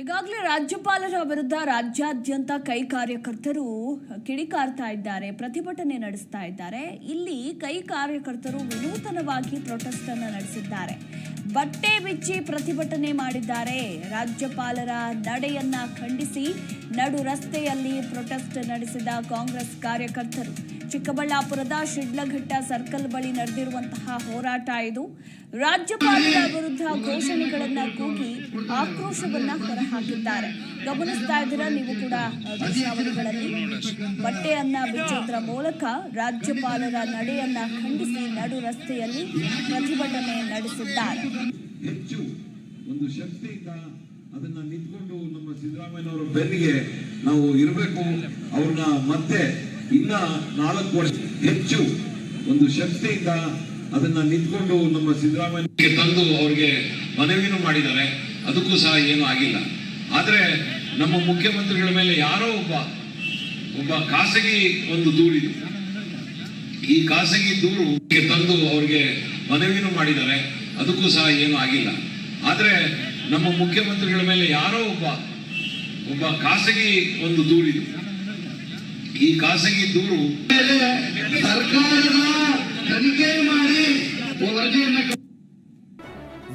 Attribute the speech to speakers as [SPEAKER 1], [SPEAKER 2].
[SPEAKER 1] ಈಗಾಗಲೇ ರಾಜ್ಯಪಾಲರ ವಿರುದ್ಧ ರಾಜ್ಯಾದ್ಯಂತ ಕೈ ಕಾರ್ಯಕರ್ತರು ಕಿಡಿಕಾರ್ತಾ ಇದ್ದಾರೆ, ಪ್ರತಿಭಟನೆ ನಡೆಸ್ತಾ ಇದ್ದಾರೆ. ಇಲ್ಲಿ ಕೈ ಕಾರ್ಯಕರ್ತರು ವಿನೂತನವಾಗಿ ಪ್ರೊಟೆಸ್ಟ್ ಅನ್ನು ನಡೆಸಿದ್ದಾರೆ. ಬಟ್ಟೆ ಬಿಚ್ಚಿ ಪ್ರತಿಭಟನೆ ಮಾಡಿದ್ದಾರೆ. ರಾಜ್ಯಪಾಲರ ನಡೆಯನ್ನ ಖಂಡಿಸಿ ನಡು ರಸ್ತೆಯಲ್ಲಿ ಪ್ರೊಟೆಸ್ಟ್ ನಡೆಸಿದ ಕಾಂಗ್ರೆಸ್ ಕಾರ್ಯಕರ್ತರು. ಚಿಕ್ಕಬಳ್ಳಾಪುರದ ಶಿಡ್ಲಘಟ್ಟ ಸರ್ಕಲ್ ಬಳಿ ನಡೆದಿರುವಂತಹ ಹೋರಾಟ ಇದು. ರಾಜ್ಯಪಾಲರ ವಿರುದ್ಧ ಘೋಷಣೆಗಳನ್ನ ಕೂಗಿ ಆಕ್ರೋಶವನ್ನ ಹೊರಹಾಕಿದ್ದಾರೆ. ಗಮನಿಸ್ತಾ ಇದ್ದೀರಾ ನೀವು ಕೂಡ ದೃಶ್ಯಾವಳಿಗಳಲ್ಲಿ? ಬಟ್ಟೆಯನ್ನ ಬಿಚ್ಚುವುದರ ಮೂಲಕ ರಾಜ್ಯಪಾಲರ ನಡೆಯನ್ನ ಖಂಡಿಸಿ ನಡು ರಸ್ತೆಯಲ್ಲಿ ಪ್ರತಿಭಟನೆ ನಡೆಸಿದ್ದಾರೆ.
[SPEAKER 2] ಹೆಚ್ಚು ಒಂದು ಶಕ್ತಿಯಿಂದ ಅದನ್ನ ನಿಂತ್ಕೊಂಡು ನಮ್ಮ ಸಿದ್ದರಾಮಯ್ಯನವರ ಬೆನ್ನಿಗೆ ನಾವು ಇರಬೇಕು. ಅವ್ರನ್ನ ಮತ್ತೆ ಇನ್ನ ನಾಲ್ಕು ವರ್ಷ ಹೆಚ್ಚು ಒಂದು ಶಕ್ತಿಯಿಂದ ಅದನ್ನ ನಿಂತ್ಕೊಂಡು ನಮ್ಮ ಸಿದ್ದರಾಮಯ್ಯ ತಂದು ಅವ್ರಿಗೆ ಮನವಿನೂ ಮಾಡಿದ್ದಾರೆ. ಅದಕ್ಕೂ ಸಹ ಏನೂ ಆಗಿಲ್ಲ. ಆದ್ರೆ ನಮ್ಮ ಮುಖ್ಯಮಂತ್ರಿಗಳ ಮೇಲೆ ಯಾರೋ ಒಬ್ಬ ಒಬ್ಬ ಖಾಸಗಿ ಒಂದು ದೂರಿದೆ ಈ ಖಾಸಗಿ ದೂರು ತಂದು ಅವ್ರಿಗೆ ಮನವಿನೂ ಮಾಡಿದ್ದಾರೆ. ಅದಕ್ಕೂ ಸಹ ಏನೂ ಆಗಿಲ್ಲ. ಆದ್ರೆ ನಮ್ಮ ಮುಖ್ಯಮಂತ್ರಿಗಳ ಮೇಲೆ ಯಾರೋ ಒಬ್ಬ ಒಬ್ಬ ಖಾಸಗಿ ಒಂದು ದೂರಿದೆ ಈ ಖಾಸಗಿ ದೂರು
[SPEAKER 3] ಸರ್ಕಾರದ ತನಿಖೆ ಮಾಡಿ ವರದಿಯನ್ನು